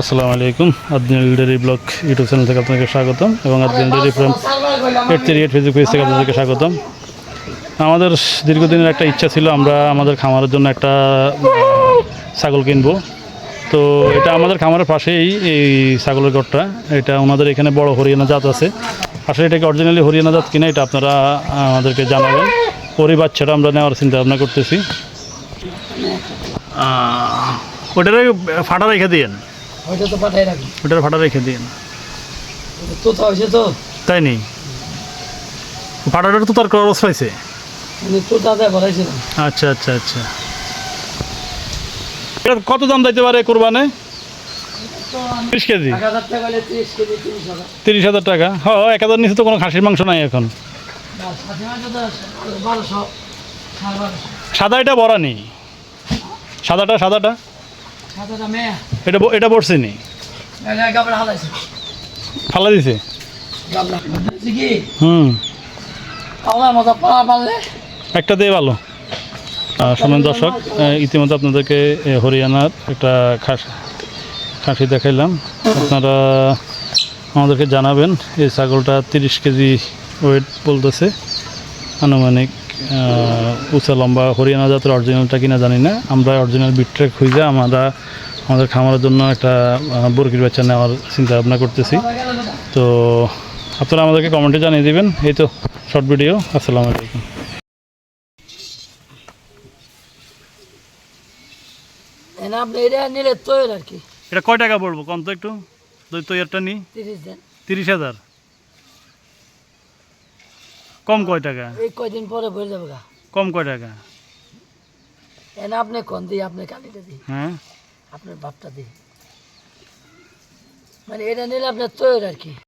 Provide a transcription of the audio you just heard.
আসসালামু আলাইকুম। Adinal dairy blog YouTube channel থেকে আপনাকে স্বাগতম এবং Adinal dairy from eight three eight Facebook page থেকে আপনাদেরকে স্বাগতম। আমাদের দীর্ঘদিনের একটা ইচ্ছা ছিল আমরা আমাদের খামারের জন্য একটা ছাগল কিনবো। তো এটা আমাদের খামারের পাশেই এই ছাগলের ঘরটা। এটা ওনাদের এখানে বড় হরিয়ানা জাত আছে। আসলে এটাকে অরিজিনালি হরিয়ানা জাত কিনা এটা আপনারা, আমাদেরকে জানাবেন। ওরই বাচ্চাটা আমরা নেওয়ার চিন্তা ভাবনা করতেছি। ওটারে ফাটা রেখে দিয়েন। ওইটা তো পাঠাই রাখি ওটার ফাটা রেখে দিন। ওটা তোতা হয়েছে তো। তাই নি? ফাটাটা তো তার খরচ পাইছে তোতাতে ভরাইছিলাম আচ্ছা আচ্ছা আচ্ছা। এটা কত দাম দিতে পারে কোরবানে? তিরিশ কেজি। তিরিশ হাজার। টাকা। হ এক হাজার নিচে তো কোনো খাসির মাংস নাই এখন। তো সাদা এটা বড়া নেই সাদাটা সাদাটা? এটা এটা পড়ছে নি? ফালা দিছে? হুম। একটা দিয়ে ভালো। শোনেন দর্শক ইতিমধ্যে আপনাদেরকে হরিয়ানার একটা খাস খাসি দেখাইলাম। আপনারা আমাদেরকে জানাবেন এই ছাগলটা তিরিশ কেজি ওয়েট বলতেছে। আনুমানিক উঁচা লম্বা হরিয়ানা জাতের অরিজিনালটা কিনা জানি না। আমরা অরিজিনাল বিট্রেক খুঁজে আমরা আমাদের খামারের জন্য একটা আহ, বরকির বাচ্চা নেওয়ার চিন্তা ভাবনা করতেছি। তো আপনারা আমাদেরকে কমেন্টে জানিয়ে দিবেন। এই তো শর্ট ভিডিও আসসালামু আলাইকুম। এটা আর কি। এটা কয় টাকা পড়ব? কম তো একটু। দই তৈয়ারটা নিই তিরিশ হাজার? কম কয় টাকা? এই কয়দিন পরে ভরে যাবে গা। কম কয় টাকা? এন আপনি কোন দিই আপনি কালিটা দিই। হ্যাঁ? আপনার বাপটা দিই। মানে এটা নিলে আপনার তৈরি আর কি।